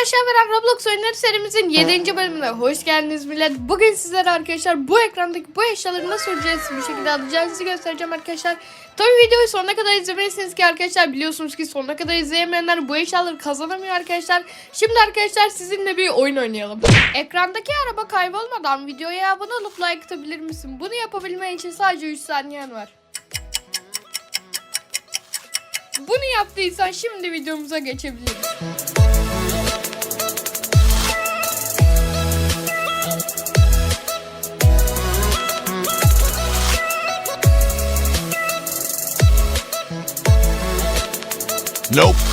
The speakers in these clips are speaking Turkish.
arkadaşlar ben Roblox oyunları serimizin 7. bölümüne hoş geldiniz millet. Bugün sizlere arkadaşlar bu ekrandaki bu eşyaları nasıl ücretsiz bir şekilde alacağınızı göstereceğim arkadaşlar. Tabii videoyu sonuna kadar izlemelisiniz ki arkadaşlar biliyorsunuz ki sonuna kadar izleyemeyenler bu eşyaları kazanamıyor arkadaşlar. Şimdi arkadaşlar sizinle bir oyun oynayalım. Ekrandaki araba kaybolmadan videoya abone olup like atabilir misin? Bunu yapabilmen için sadece 3 saniyen var. Bunu yaptıysan şimdi videomuza geçebiliriz. Nope.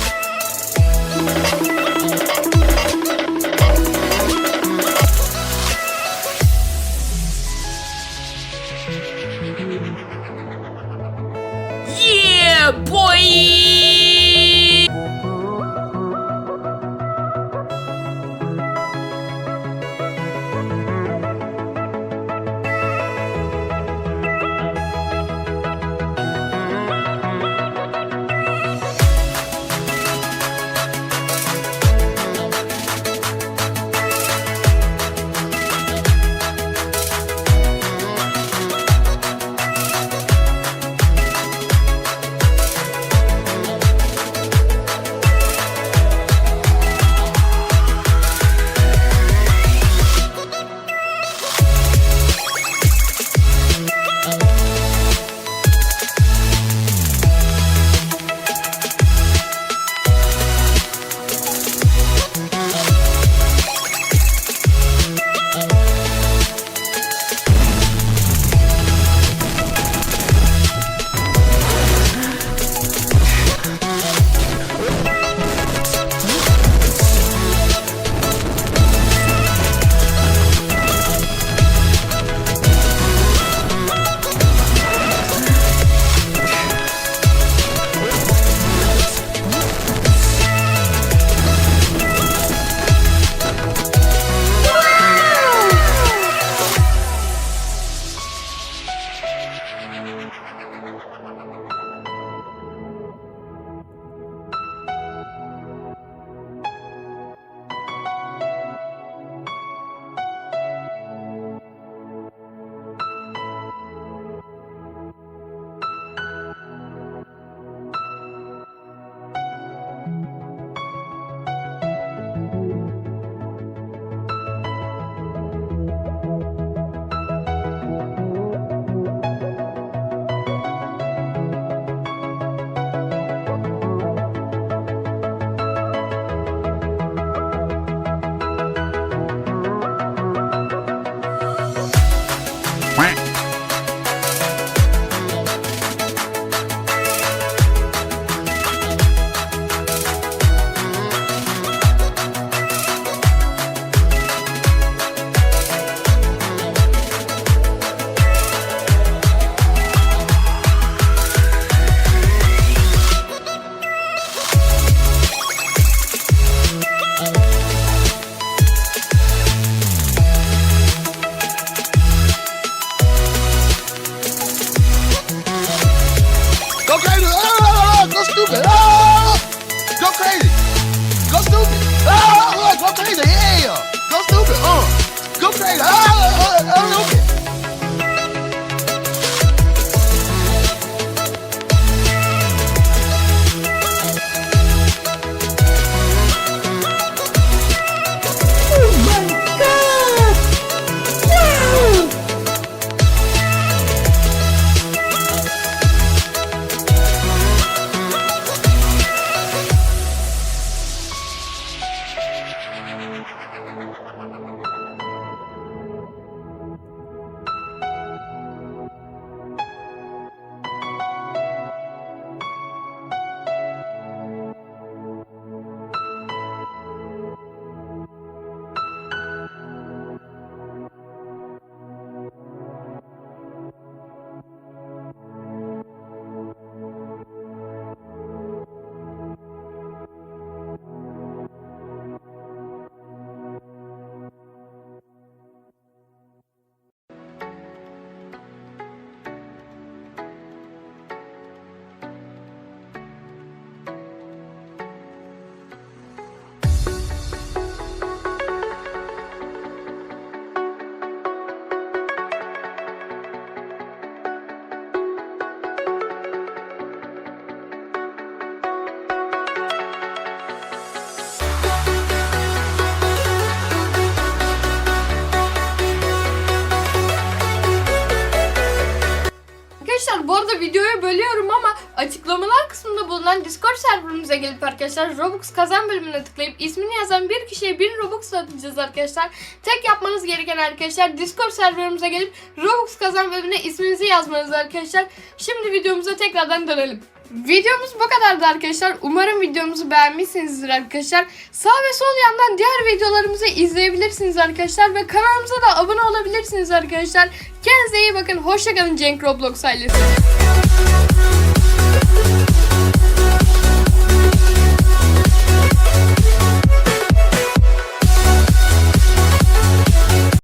straight up. Bulunan Discord serverımıza gelip arkadaşlar Robux kazan bölümüne tıklayıp ismini yazan bir kişiye 1000 Robux atacağız arkadaşlar. Tek yapmanız gereken arkadaşlar Discord serverımıza gelip Robux kazan bölümüne isminizi yazmanız arkadaşlar. Şimdi videomuza tekrardan dönelim. Videomuz bu kadardı arkadaşlar. Umarım videomuzu beğenmişsinizdir arkadaşlar. Sağ ve sol yandan diğer videolarımızı izleyebilirsiniz arkadaşlar. Ve kanalımıza da abone olabilirsiniz arkadaşlar. Kendinize iyi bakın. Hoşçakalın Cenk Roblox ailesi.